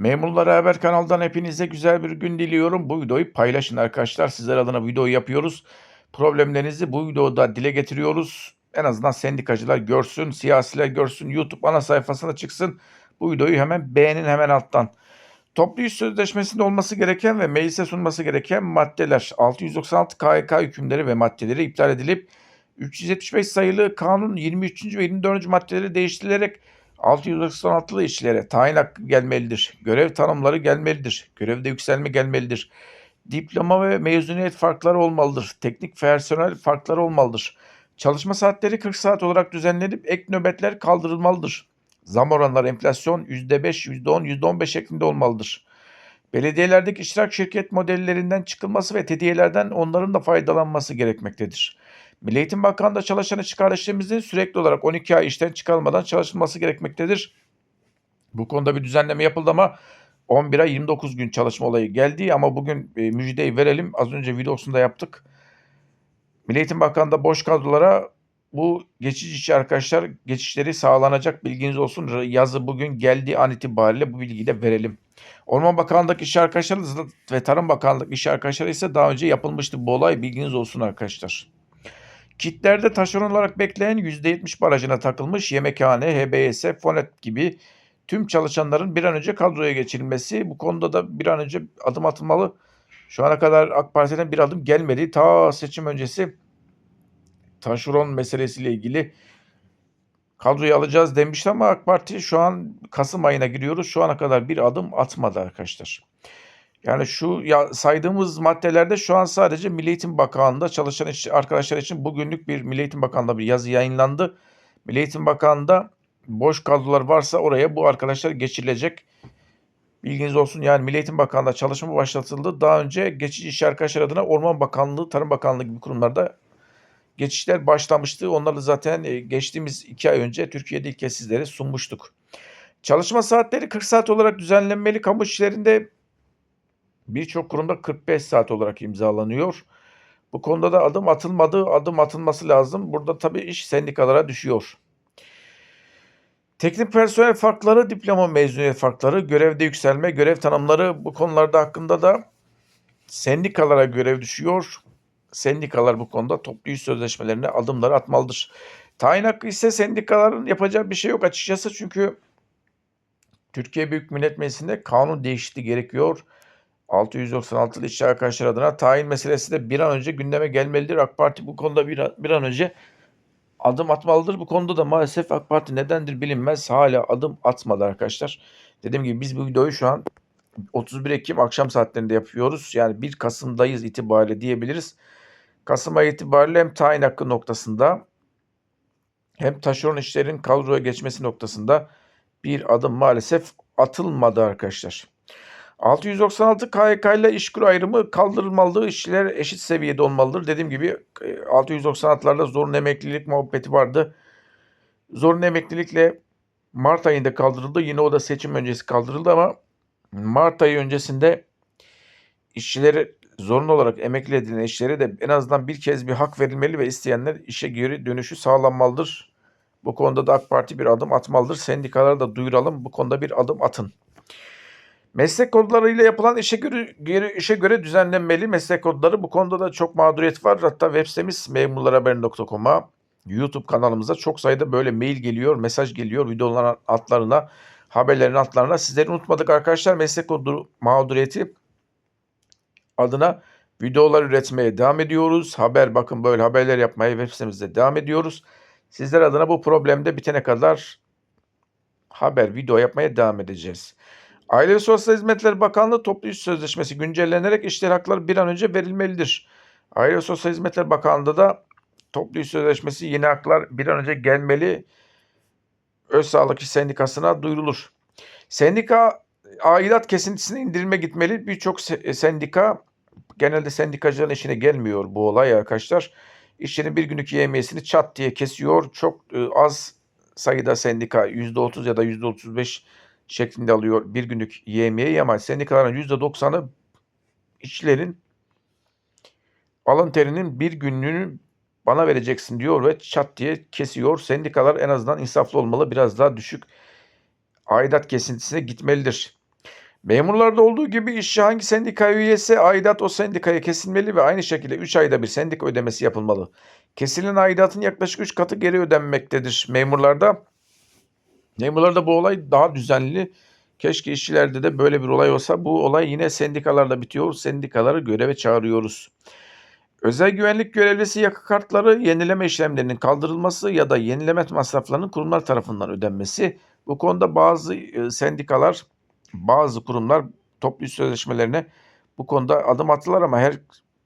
Memurlara Haber kanalından hepinize güzel bir gün diliyorum. Bu videoyu paylaşın arkadaşlar. Sizler adına video yapıyoruz. Problemlerinizi bu videoda dile getiriyoruz. En azından sendikacılar görsün, siyasiler görsün, YouTube ana sayfasına çıksın. Bu videoyu hemen beğenin hemen alttan. Toplu iş sözleşmesinde olması gereken ve meclise sunması gereken maddeler 696 KHK hükümleri ve maddeleri iptal edilip 375 sayılı kanun 23. ve 24. maddeleri değiştirilerek 696'lı işlere tayin hakkı gelmelidir. Görev tanımları gelmelidir. Görevde yükselme gelmelidir. Diploma ve mezuniyet farkları olmalıdır. Teknik personel farkları olmalıdır. Çalışma saatleri 40 saat olarak düzenlenip ek nöbetler kaldırılmalıdır. Zam oranları enflasyon %5, %10, %15 şeklinde olmalıdır. Belediyelerdeki iştirak şirket modellerinden çıkılması ve hediyelerden onların da faydalanması gerekmektedir. Milli Eğitim Bakanlığı'nda çalışan işçi sürekli olarak 12 ay işten çıkarılmadan çalışılması gerekmektedir. Bu konuda bir düzenleme yapıldı ama 11 ay 29 gün çalışma olayı geldi ama bugün e, müjdeyi verelim. Az önce videosunda yaptık. Milli Eğitim Bakanlığı'nda boş kadrolara bu geçici işçi arkadaşlar geçişleri sağlanacak bilginiz olsun. Yazı bugün geldiği an itibariyle bu bilgiyi de verelim. Orman Bakanlığı'ndaki işçi arkadaşları ve Tarım Bakanlığı'ndaki işçi arkadaşları ise daha önce yapılmıştı bu olay bilginiz olsun arkadaşlar. Kitlerde taşeron olarak bekleyen %70 barajına takılmış yemekhane, HBS, Fonet gibi tüm çalışanların bir an önce kadroya geçirilmesi. Bu konuda da bir an önce adım atılmalı. Şu ana kadar AK Parti'den bir adım gelmedi. Ta seçim öncesi taşeron meselesiyle ilgili kadroyu alacağız demişti ama AK Parti şu an Kasım ayına giriyoruz. Şu ana kadar bir adım atmadı arkadaşlar. Yani şu ya saydığımız maddelerde şu an sadece Milli Eğitim Bakanlığı'nda çalışan arkadaşlar için bugünlük bir Milli Eğitim Bakanlığı'nda bir yazı yayınlandı. Milli Eğitim Bakanlığı'nda boş kadrolar varsa oraya bu arkadaşlar geçirilecek. Bilginiz olsun yani Milli Eğitim Bakanlığı'nda çalışma başlatıldı. Daha önce geçici iş arkadaşlar adına Orman Bakanlığı, Tarım Bakanlığı gibi kurumlarda geçişler başlamıştı. Onları zaten e, geçtiğimiz iki ay önce Türkiye'de ilk kez sizlere sunmuştuk. Çalışma saatleri 40 saat olarak düzenlenmeli. Kamu işlerinde birçok kurumda 45 saat olarak imzalanıyor. Bu konuda da adım atılmadı, adım atılması lazım. Burada tabii iş sendikalara düşüyor. Teknik personel farkları, diploma mezuniyet farkları, görevde yükselme, görev tanımları bu konularda hakkında da sendikalara görev düşüyor. Sendikalar bu konuda toplu iş sözleşmelerine adımları atmalıdır. Tayin hakkı ise sendikaların yapacağı bir şey yok açıkçası çünkü Türkiye Büyük Millet Meclisi'nde kanun değişikliği gerekiyor. 696'lı işçi arkadaşlar adına tayin meselesi de bir an önce gündeme gelmelidir. AK Parti bu konuda bir, an- bir an önce adım atmalıdır. Bu konuda da maalesef AK Parti nedendir bilinmez hala adım atmadı arkadaşlar. Dediğim gibi biz bu videoyu şu an 31 Ekim akşam saatlerinde yapıyoruz. Yani 1 Kasım'dayız itibariyle diyebiliriz. Kasım ayı itibariyle hem tayin hakkı noktasında hem taşeron işlerin kadroya geçmesi noktasında bir adım maalesef atılmadı arkadaşlar. 696 KHK ile işkur ayrımı kaldırılmalı, işçiler eşit seviyede olmalıdır. Dediğim gibi e, 696'larda zorunlu emeklilik muhabbeti vardı. Zorunlu emeklilikle Mart ayında kaldırıldı. Yine o da seçim öncesi kaldırıldı ama Mart ayı öncesinde işçilere zorunlu olarak emekli edilen işçilere de en azından bir kez bir hak verilmeli ve isteyenler işe geri dönüşü sağlanmalıdır. Bu konuda da AK Parti bir adım atmalıdır. Sendikalara da duyuralım. Bu konuda bir adım atın. Meslek kodlarıyla yapılan işe göre, göre- işe göre düzenlenmeli meslek kodları. Bu konuda da çok mağduriyet var. Hatta web sitemiz memurlarhaber.com'a YouTube kanalımıza çok sayıda böyle mail geliyor, mesaj geliyor videoların altlarına, haberlerin altlarına. Sizleri unutmadık arkadaşlar. Meslek kodu mağduriyeti adına videolar üretmeye devam ediyoruz. Haber bakın böyle haberler yapmaya web sitemizde devam ediyoruz. Sizler adına bu problemde bitene kadar haber, video yapmaya devam edeceğiz. Aile ve Sosyal Hizmetler Bakanlığı toplu iş sözleşmesi güncellenerek işler hakları bir an önce verilmelidir. Aile ve Sosyal Hizmetler Bakanlığı'nda da toplu iş sözleşmesi yeni haklar bir an önce gelmeli. Öz Sağlık İş Sendikası'na duyurulur. Sendika aidat kesintisini indirime gitmeli. Birçok se- sendika genelde sendikacıların işine gelmiyor bu olay arkadaşlar. İşçinin bir günlük yemiyesini çat diye kesiyor. Çok e, az sayıda sendika %30 ya da %35 şeklinde alıyor bir günlük yemeği ama sendikaların %90'ı işçilerin alın terinin bir günlüğünü bana vereceksin diyor ve çat diye kesiyor. Sendikalar en azından insaflı olmalı biraz daha düşük aidat kesintisine gitmelidir. Memurlarda olduğu gibi işçi hangi sendikaya üyesi aidat o sendikaya kesilmeli ve aynı şekilde 3 ayda bir sendika ödemesi yapılmalı. Kesilen aidatın yaklaşık 3 katı geri ödenmektedir memurlarda. Memurlarda bu olay daha düzenli. Keşke işçilerde de böyle bir olay olsa. Bu olay yine sendikalarla bitiyor. Sendikaları göreve çağırıyoruz. Özel güvenlik görevlisi yakı kartları yenileme işlemlerinin kaldırılması ya da yenileme masraflarının kurumlar tarafından ödenmesi. Bu konuda bazı e, sendikalar, bazı kurumlar toplu sözleşmelerine bu konuda adım attılar ama her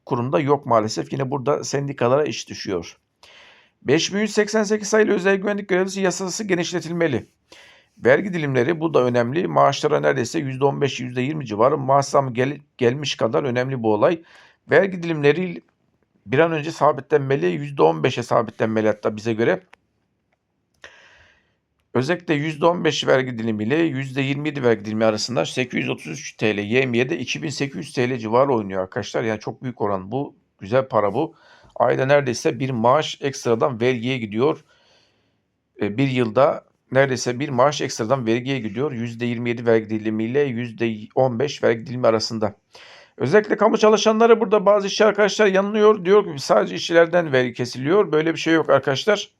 kurumda yok maalesef. Yine burada sendikalara iş düşüyor. 5188 sayılı özel güvenlik görevlisi yasası genişletilmeli. Vergi dilimleri bu da önemli. Maaşlara neredeyse %15, %20 civarı maaşsam gel, gelmiş kadar önemli bu olay. Vergi dilimleri bir an önce sabitlenmeli. %15'e sabitlenmeli hatta bize göre. Özellikle %15 vergi dilimiyle %27 vergi dilimi arasında 833 TL, YMY'de 2800 TL civarı oynuyor arkadaşlar. Yani çok büyük oran bu. Güzel para bu. Ayda neredeyse bir maaş ekstradan vergiye gidiyor. E, bir yılda neredeyse bir maaş ekstradan vergiye gidiyor. %27 vergi dilimiyle %15 vergi dilimi arasında. Özellikle kamu çalışanları burada bazı işçi arkadaşlar yanılıyor. Diyor ki sadece işçilerden vergi kesiliyor. Böyle bir şey yok arkadaşlar.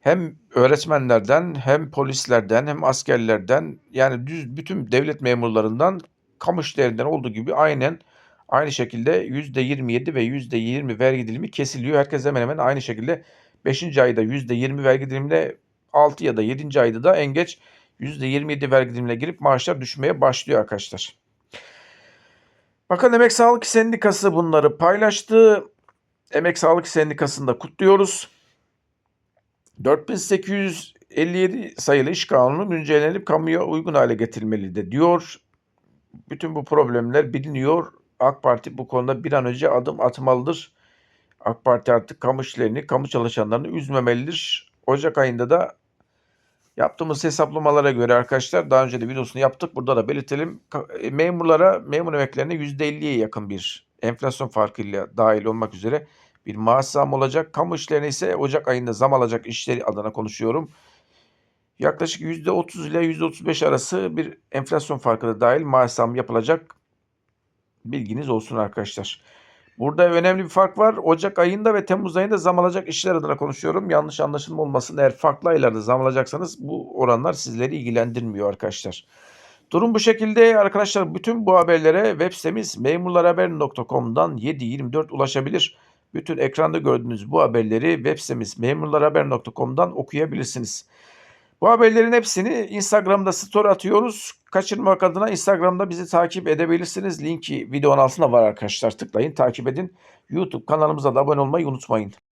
Hem öğretmenlerden hem polislerden hem askerlerden yani düz bütün devlet memurlarından kamu işlerinden olduğu gibi aynen aynı şekilde %27 ve %20 vergi dilimi kesiliyor. Herkes hemen hemen aynı şekilde 5. ayda %20 vergi dilimine 6 ya da 7. ayda da en geç %27 vergi dilimine girip maaşlar düşmeye başlıyor arkadaşlar. Bakın Emek Sağlık Sendikası bunları paylaştı. Emek Sağlık Sendikası'nda kutluyoruz. 4857 sayılı iş kanunu güncellenip kamuya uygun hale getirilmeli de diyor. Bütün bu problemler biliniyor. AK Parti bu konuda bir an önce adım atmalıdır. AK Parti artık kamu işlerini, kamu çalışanlarını üzmemelidir. Ocak ayında da yaptığımız hesaplamalara göre arkadaşlar daha önce de videosunu yaptık. Burada da belirtelim. e, Memurlara, memur emeklerine %50'ye yakın bir enflasyon farkıyla dahil olmak üzere bir maaş zam olacak. Kamu işlerine ise Ocak ayında zam alacak işleri adına konuşuyorum. Yaklaşık %30 ile %35 arası bir enflasyon farkı da dahil maaş zam yapılacak. Bilginiz olsun arkadaşlar. Burada önemli bir fark var. Ocak ayında ve Temmuz ayında zam alacak işler adına konuşuyorum. Yanlış anlaşılma olmasın. Eğer farklı aylarda zam alacaksanız bu oranlar sizleri ilgilendirmiyor arkadaşlar. Durum bu şekilde arkadaşlar bütün bu haberlere web sitemiz memurlarhaber.com'dan 7-24 ulaşabilir. Bütün ekranda gördüğünüz bu haberleri web sitemiz memurlarhaber.com'dan okuyabilirsiniz. Bu haberlerin hepsini Instagram'da story atıyoruz. Kaçırmamak adına Instagram'da bizi takip edebilirsiniz. Linki videonun altında var arkadaşlar. Tıklayın, takip edin. YouTube kanalımıza da abone olmayı unutmayın.